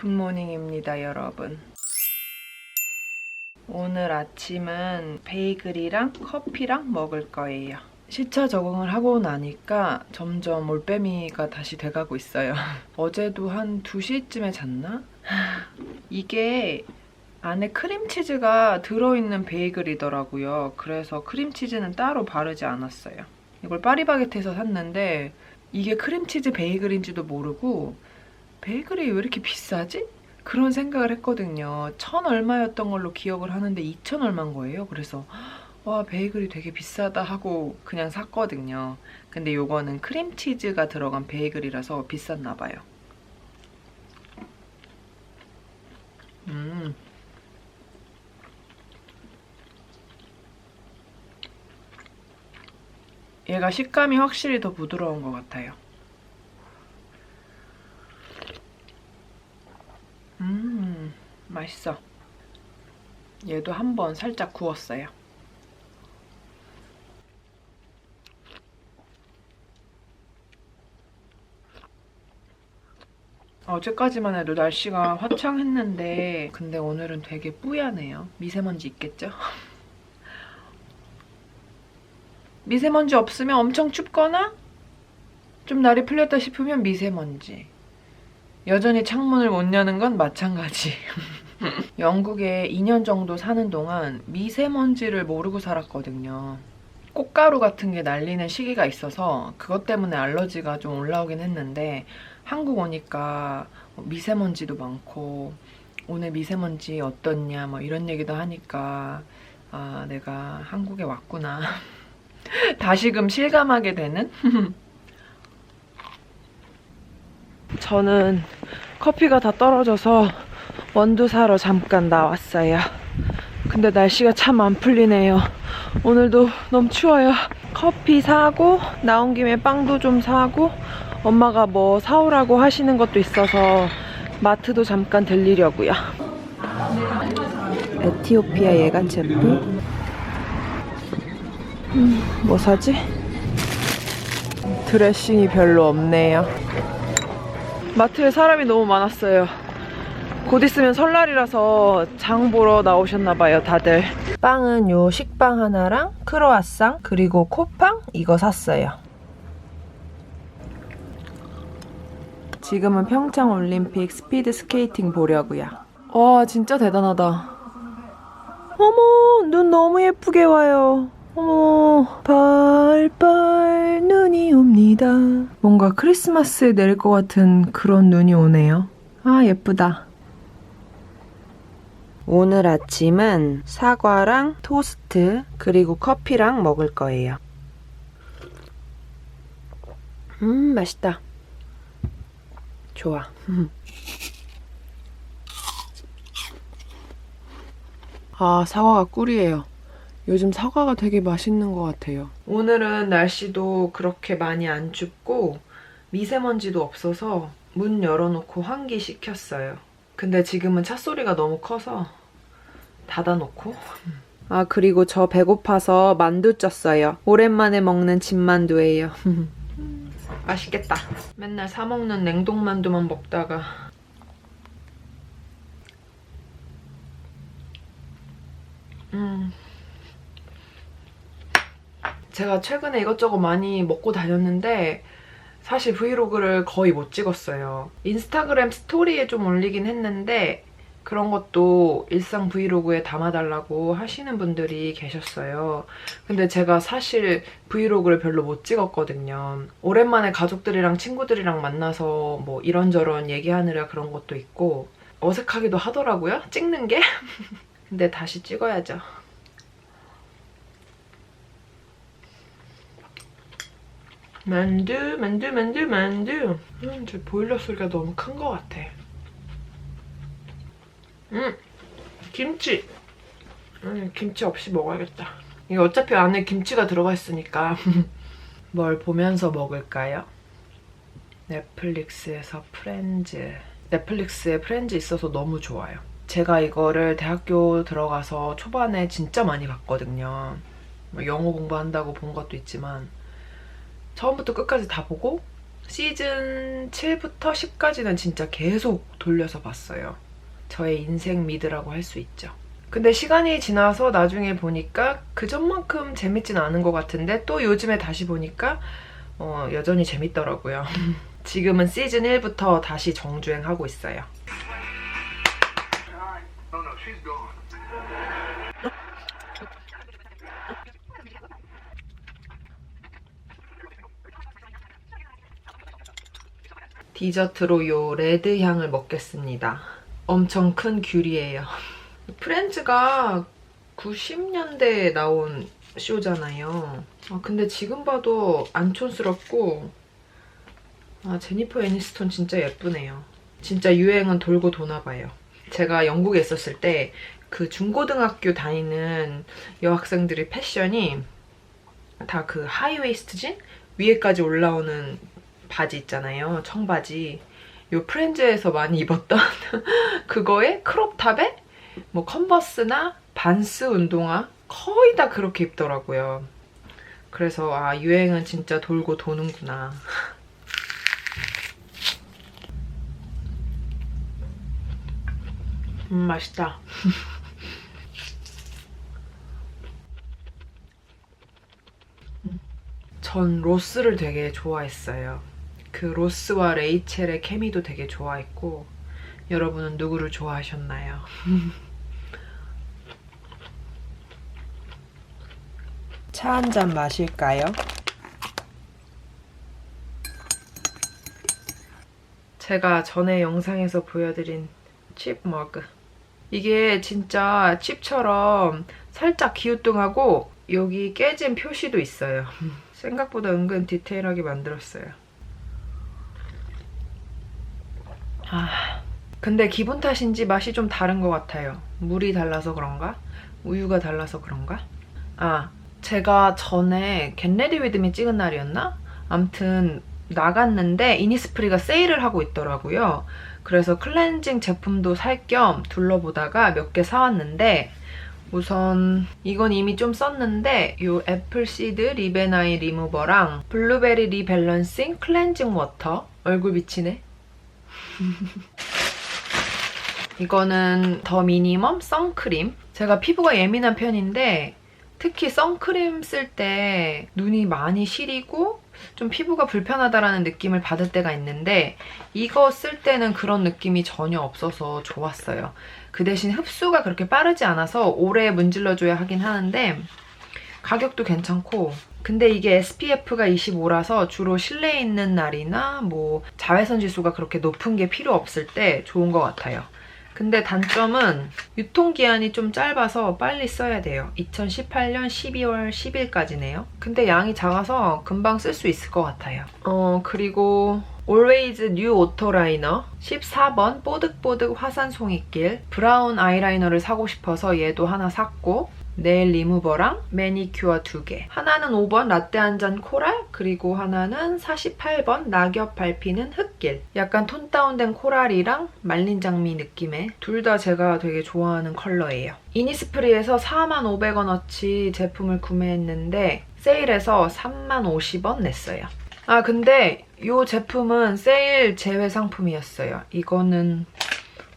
굿모닝입니다, 여러분. 오늘 아침은 베이글이랑 커피랑 먹을 거예요. 시차 적응을 하고 나니까 점점 올빼미가 다시 돼가고 있어요. 어제도 한 2시쯤에 잤나? 이게 안에 크림치즈가 들어있는 베이글이더라고요. 그래서 크림치즈는 따로 바르지 않았어요. 이걸 파리바게트에서 샀는데 이게 크림치즈 베이글인지도 모르고 베이글이 왜 이렇게 비싸지? 그런 생각을 했거든요. 천 얼마였던 걸로 기억을 하는데 이천 얼마인 거예요. 그래서 와 베이글이 되게 비싸다 하고 그냥 샀거든요. 근데 요거는 크림치즈가 들어간 베이글이라서 비쌌나 봐요. 음. 얘가 식감이 확실히 더 부드러운 것 같아요. 음, 맛있어. 얘도 한번 살짝 구웠어요. 어제까지만 해도 날씨가 화창했는데 근데 오늘은 되게 뿌야네요. 미세먼지 있겠죠? 미세먼지 없으면 엄청 춥거나 좀 날이 풀렸다 싶으면 미세먼지. 여전히 창문을 못 여는 건 마찬가지. 영국에 2년 정도 사는 동안 미세먼지를 모르고 살았거든요. 꽃가루 같은 게 날리는 시기가 있어서 그것 때문에 알러지가 좀 올라오긴 했는데 한국 오니까 미세먼지도 많고 오늘 미세먼지 어떻냐 뭐 이런 얘기도 하니까 아 내가 한국에 왔구나 다시금 실감하게 되는 저는 커피가 다 떨어져서 원두 사러 잠깐 나왔어요. 근데 날씨가 참 안 풀리네요. 오늘도 너무 추워요. 커피 사고 나온 김에 빵도 좀 사고 엄마가 뭐 사오라고 하시는 것도 있어서 마트도 잠깐 들리려고요. 에티오피아 예간 챔프. 음, 뭐 사지? 드레싱이 별로 없네요. 마트에 사람이 너무 많았어요. 곧 있으면 설날이라서 장 보러 나오셨나봐요, 다들. 빵은 요 식빵 하나랑 크로아상 그리고 코빵 이거 샀어요. 지금은 평창 올림픽 스피드 스케이팅 보려고요. 와 진짜 대단하다. 어머 눈 너무 예쁘게 와요. 어머 빨빨 눈이 옵니다. 뭔가 크리스마스에 내릴 것 같은 그런 눈이 오네요. 아 예쁘다. 오늘 아침은 사과랑 토스트 그리고 커피랑 먹을 거예요. 음 맛있다. 좋아. 아 사과가 꿀이에요. 요즘 사과가 되게 맛있는 것 같아요. 오늘은 날씨도 그렇게 많이 안 춥고 미세먼지도 없어서 문 열어놓고 환기 시켰어요. 근데 지금은 차 소리가 너무 커서 닫아놓고. 아 그리고 저 배고파서 만두 쪘어요. 오랜만에 먹는 집만두예요. 맛있겠다. 맨날 사 먹는 냉동 만두만 먹다가 음. 제가 최근에 이것저것 많이 먹고 다녔는데 사실 브이로그를 거의 못 찍었어요. 인스타그램 스토리에 좀 올리긴 했는데 그런 것도 일상 브이로그에 담아달라고 하시는 분들이 계셨어요. 근데 제가 사실 브이로그를 별로 못 찍었거든요. 오랜만에 가족들이랑 친구들이랑 만나서 뭐 이런저런 얘기하느라 그런 것도 있고 어색하기도 하더라고요. 찍는 게. 근데 다시 찍어야죠. 만두, 만두, 만두, 만두. 음, 저 보일러 소리가 너무 큰 것 같아. 음, 김치. 음, 김치 없이 먹어야겠다. 이게 어차피 안에 김치가 들어가 있으니까. 뭘 보면서 먹을까요? 넷플릭스에서 프렌즈. 넷플릭스에 프렌즈 있어서 너무 좋아요. 제가 이거를 대학교 들어가서 초반에 진짜 많이 봤거든요. 뭐 영어 공부한다고 본 것도 있지만 처음부터 끝까지 다 보고 시즌 7부터 10까지는 진짜 계속 돌려서 봤어요. 저의 인생 미드라고 할 수 있죠. 근데 시간이 지나서 나중에 보니까 그 전만큼 재밌진 않은 것 같은데 또 요즘에 다시 보니까 어, 여전히 재밌더라고요. 지금은 시즌 1부터 다시 정주행하고 있어요. 디저트로 요 레드 향을 먹겠습니다. 엄청 큰 귤이에요. 프렌즈가 90년대에 나온 쇼잖아요. 아, 근데 지금 봐도 안 촌스럽고 아, 제니퍼 애니스톤 진짜 예쁘네요. 진짜 유행은 돌고 도나 봐요. 제가 영국에 있었을 때 그 중고등학교 다니는 여학생들의 패션이 다 그 하이웨이스트진 위에까지 올라오는 바지 있잖아요. 청바지. 요 프렌즈에서 많이 입었던 그거에 크롭탑에 뭐 컨버스나 반스 운동화 거의 다 그렇게 입더라고요. 그래서 아 유행은 진짜 돌고 도는구나. 음 맛있다. 전 로스를 되게 좋아했어요. 그 로스와 레이첼의 케미도 되게 좋아했고 여러분은 누구를 좋아하셨나요? 차 한 잔 마실까요? 제가 전에 영상에서 보여드린 칩 머그 이게 진짜 칩처럼 살짝 기우뚱하고 여기 깨진 표시도 있어요. 생각보다 은근 디테일하게 만들었어요. 아, 근데 기분 탓인지 맛이 좀 다른 것 같아요. 물이 달라서 그런가? 우유가 달라서 그런가? 아, 제가 전에 겟레디 위드미 찍은 날이었나? 암튼 나갔는데 이니스프리가 세일을 하고 있더라고요. 그래서 클렌징 제품도 살 겸 둘러보다가 몇 개 사왔는데 우선 이건 이미 좀 썼는데 이 애플시드 리베나이 리무버랑 블루베리 리밸런싱 클렌징 워터 얼굴 비치네 이거는 더 미니멈 선크림. 제가 피부가 예민한 편인데 특히 선크림 쓸 때 눈이 많이 시리고 좀 피부가 불편하다라는 느낌을 받을 때가 있는데 이거 쓸 때는 그런 느낌이 전혀 없어서 좋았어요. 그 대신 흡수가 그렇게 빠르지 않아서 오래 문질러줘야 하긴 하는데 가격도 괜찮고 근데 이게 SPF가 25라서 주로 실내에 있는 날이나 뭐 자외선 지수가 그렇게 높은 게 필요 없을 때 좋은 것 같아요. 근데 단점은 유통기한이 좀 짧아서 빨리 써야 돼요. 2018년 12월 10일까지네요. 근데 양이 작아서 금방 쓸 수 있을 것 같아요. 어, 그리고 Always New Auto Liner 14번 뽀득뽀득 화산 송이길 브라운 아이라이너를 사고 싶어서 얘도 하나 샀고 네일 리무버랑 매니큐어 두 개. 하나는 5번 라떼 한 잔 코랄, 그리고 하나는 48번 낙엽 밟히는 흙길. 약간 톤 다운된 코랄이랑 말린 장미 느낌의 둘 다 제가 되게 좋아하는 컬러예요. 이니스프리에서 45,500원어치 제품을 구매했는데 세일해서 30,050원 냈어요. 아 근데 이 제품은 세일 제외 상품이었어요. 이거는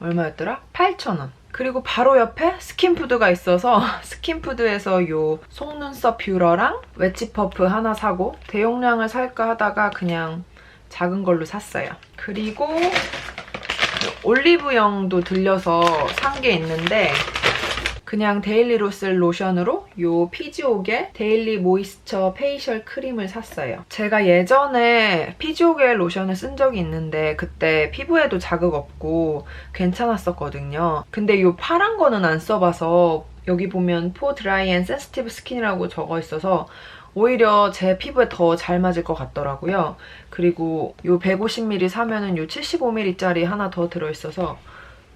얼마였더라? 8,000원. 그리고 바로 옆에 스킨푸드가 있어서 스킨푸드에서 이 속눈썹 뷰러랑 웨지 퍼프 하나 사고 대용량을 살까 하다가 그냥 작은 걸로 샀어요. 그리고 올리브영도 들려서 산 게 있는데 그냥 데일리로 쓸 로션으로 이 피지오겔 데일리 모이스처 페이셜 크림을 샀어요. 제가 예전에 피지오겔 로션을 쓴 적이 있는데 그때 피부에도 자극 없고 괜찮았었거든요. 근데 이 파란 거는 안 써봐서 여기 보면 포 드라이 앤 센시티브 스킨이라고 적어 있어서 오히려 제 피부에 더 잘 맞을 것 같더라고요. 그리고 이 150ml 사면은 이 75ml짜리 하나 더 들어있어서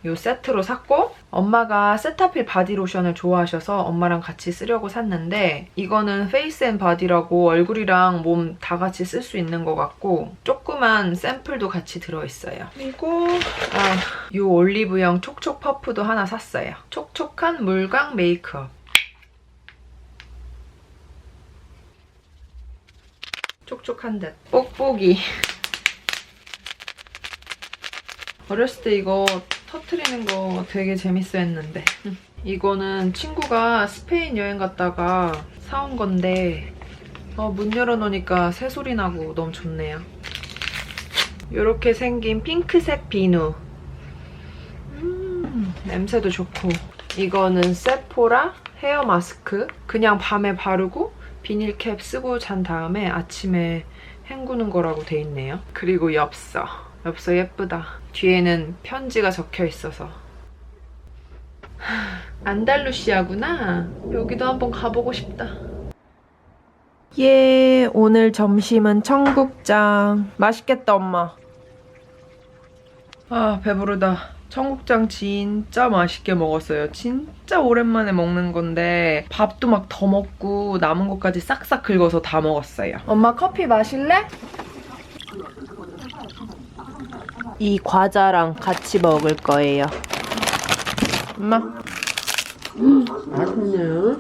이 세트로 샀고 엄마가 세타필 바디로션을 좋아하셔서 엄마랑 같이 쓰려고 샀는데 이거는 페이스 앤 바디라고 얼굴이랑 몸 다 같이 쓸 수 있는 것 같고 조그만 샘플도 같이 들어있어요. 그리고 아, 이 올리브영 촉촉 퍼프도 하나 샀어요. 촉촉한 물광 메이크업. 촉촉한 듯. 뽁뽁이. 어렸을 때 이거 터트리는 거 되게 재밌어 했는데 이거는 친구가 스페인 여행 갔다가 사온 건데 어, 문 열어놓으니까 새소리 나고 너무 좋네요. 이렇게 생긴 핑크색 비누. 음, 냄새도 좋고. 이거는 세포라 헤어 마스크. 그냥 밤에 바르고 비닐캡 쓰고 잔 다음에 아침에 헹구는 거라고 돼 있네요. 그리고 엽서. 엽서 예쁘다. 뒤에는 편지가 적혀 있어서. 하, 안달루시아구나. 여기도 한번 가보고 싶다. 예, 오늘 점심은 청국장. 맛있겠다, 엄마. 아, 배부르다. 청국장 진짜 맛있게 먹었어요. 진짜 오랜만에 먹는 건데 밥도 막 더 먹고 남은 것까지 싹싹 긁어서 다 먹었어요. 엄마 커피 마실래? 이 과자랑 같이 먹을 거예요. 엄마. 맛있네.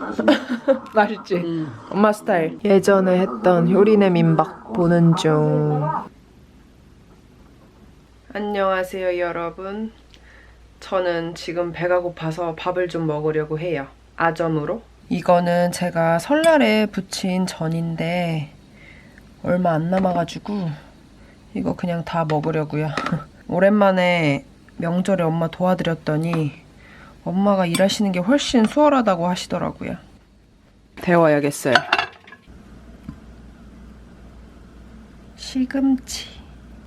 맛있지? 응. 엄마 스타일. 예전에 했던 효리네 민박 보는 중. 안녕하세요, 여러분. 저는 지금 배가 고파서 밥을 좀 먹으려고 해요. 아점으로. 이거는 제가 설날에 부친 전인데 얼마 안 남아가지고 이거 그냥 다 먹으려고요. 오랜만에 명절에 엄마 도와드렸더니 엄마가 일하시는 게 훨씬 수월하다고 하시더라고요. 데워야겠어요. 시금치,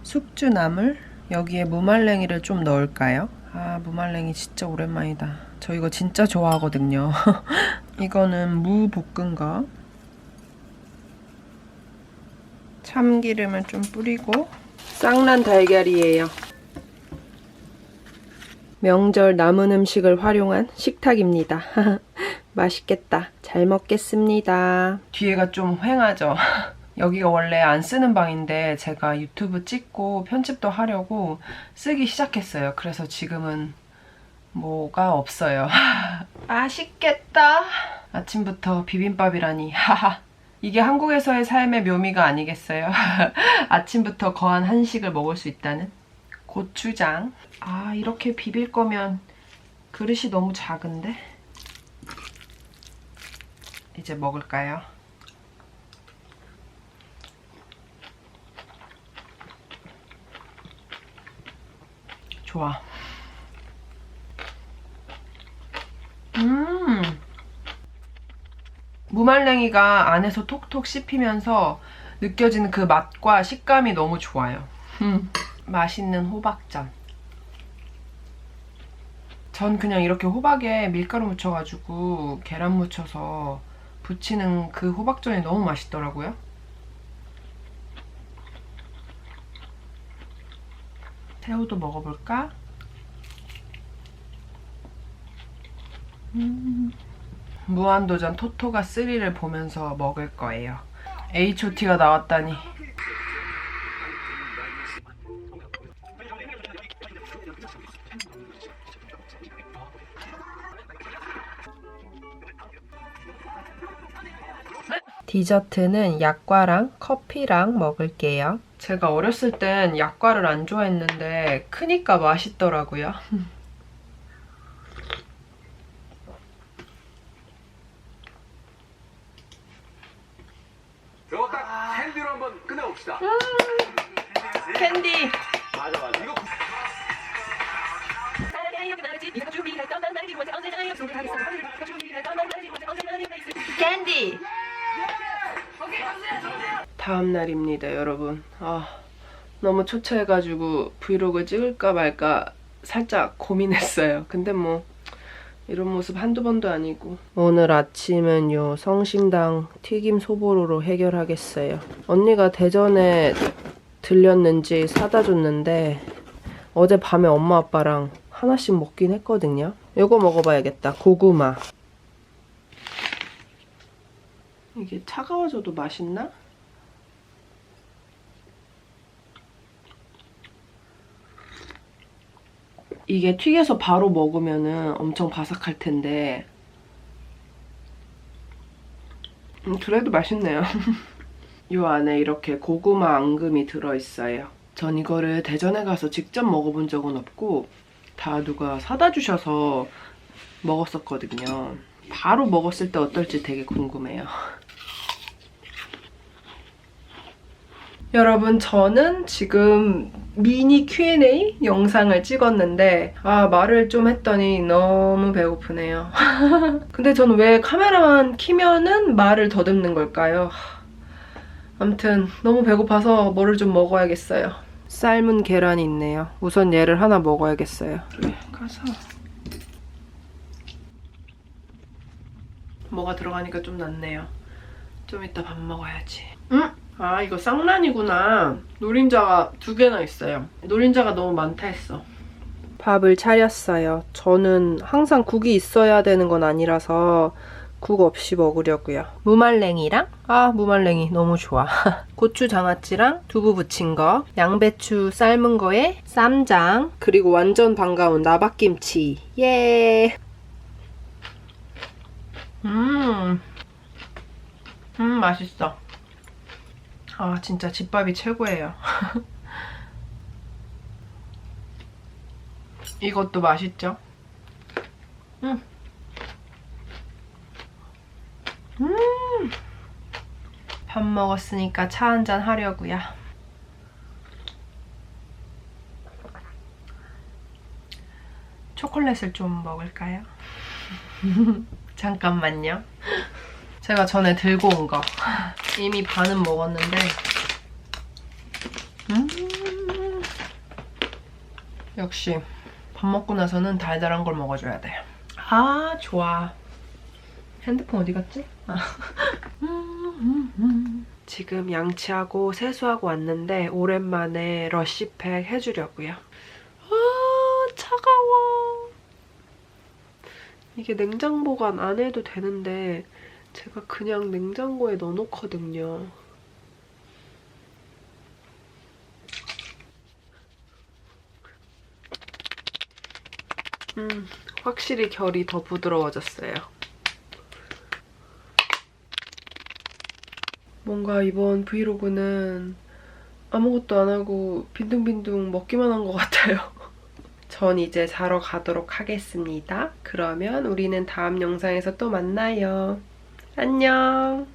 숙주나물, 여기에 무말랭이를 좀 넣을까요? 아, 무말랭이 진짜 오랜만이다. 저 이거 진짜 좋아하거든요. 이거는 무 볶은 거. 참기름을 좀 뿌리고 쌍란 달걀이에요. 명절 남은 음식을 활용한 식탁입니다. 맛있겠다. 잘 먹겠습니다. 뒤에가 좀 휑하죠? 여기가 원래 안 쓰는 방인데 제가 유튜브 찍고 편집도 하려고 쓰기 시작했어요. 그래서 지금은 뭐가 없어요. 맛있겠다. 아침부터 비빔밥이라니. 이게 한국에서의 삶의 묘미가 아니겠어요? 아침부터 거한 한식을 먹을 수 있다는? 고추장. 아, 이렇게 비빌 거면 그릇이 너무 작은데? 이제 먹을까요? 좋아. 음. 무말랭이가 안에서 톡톡 씹히면서 느껴지는 그 맛과 식감이 너무 좋아요. 음. 맛있는 호박전. 전 그냥 이렇게 호박에 밀가루 묻혀가지고 계란 묻혀서 부치는 그 호박전이 너무 맛있더라고요. 새우도 먹어볼까? 음. 무한도전 토토가 3를 보면서 먹을 거예요. H.O.T가 나왔다니. 디저트는 약과랑 커피랑 먹을게요. 제가 어렸을 땐 약과를 안 좋아했는데 크니까 맛있더라고요. 딱 캔디로 한번 끝내봅시다. 캔디. 맞아 맞아. 이거 캔디. 다음 날입니다, 여러분. 아, 너무 초췌해가지고 브이로그 찍을까 말까 살짝 고민했어요. 근데 뭐 이런 모습 한두 번도 아니고. 오늘 아침은 요 성심당 튀김 소보로로 해결하겠어요. 언니가 대전에 들렸는지 사다 줬는데 어제 밤에 엄마 아빠랑 하나씩 먹긴 했거든요. 요거 먹어봐야겠다. 고구마. 이게 차가워져도 맛있나? 이게 튀겨서 바로 먹으면은 엄청 바삭할 텐데 음, 그래도 맛있네요. 이 안에 이렇게 고구마 앙금이 들어있어요. 전 이거를 대전에 가서 직접 먹어본 적은 없고 다 누가 사다 주셔서 먹었었거든요. 바로 먹었을 때 어떨지 되게 궁금해요. 여러분 저는 지금 미니 Q&A 영상을 찍었는데 아 말을 좀 했더니 너무 배고프네요. 근데 저는 왜 카메라만 키면은 말을 더듬는 걸까요? 아무튼 너무 배고파서 뭐를 좀 먹어야겠어요. 삶은 계란이 있네요. 우선 얘를 하나 먹어야겠어요. 네, 가서 뭐가 들어가니까 좀 낫네요. 좀 이따 밥 먹어야지. 응? 아 이거 쌍란이구나. 노린자가 두 개나 있어요. 노린자가 너무 많다 했어. 밥을 차렸어요. 저는 항상 국이 있어야 되는 건 아니라서 국 없이 먹으려고요. 무말랭이랑 아 무말랭이 너무 좋아. 고추 장아찌랑 두부 부친 거, 양배추 삶은 거에 쌈장 그리고 완전 반가운 나박김치. 예. 음. 음 맛있어. 아 진짜 집밥이 최고예요. 이것도 맛있죠? 음. 음. 밥 먹었으니까 차 한잔 하려고요. 초콜릿을 좀 먹을까요? 잠깐만요. 제가 전에 들고 온 거. 이미 반은 먹었는데. 음. 역시 밥 먹고 나서는 달달한 걸 먹어줘야 돼요. 아, 좋아. 핸드폰 어디 갔지? 아. 지금 양치하고 세수하고 왔는데 오랜만에 러쉬팩 해주려고요. 아, 차가워. 이게 냉장 보관 안 해도 되는데 제가 그냥 냉장고에 넣어놓거든요. 음, 확실히 결이 더 부드러워졌어요. 뭔가 이번 브이로그는 아무것도 안 하고 빈둥빈둥 먹기만 한 것 같아요. 전 이제 자러 가도록 하겠습니다. 그러면 우리는 다음 영상에서 또 만나요. 안녕.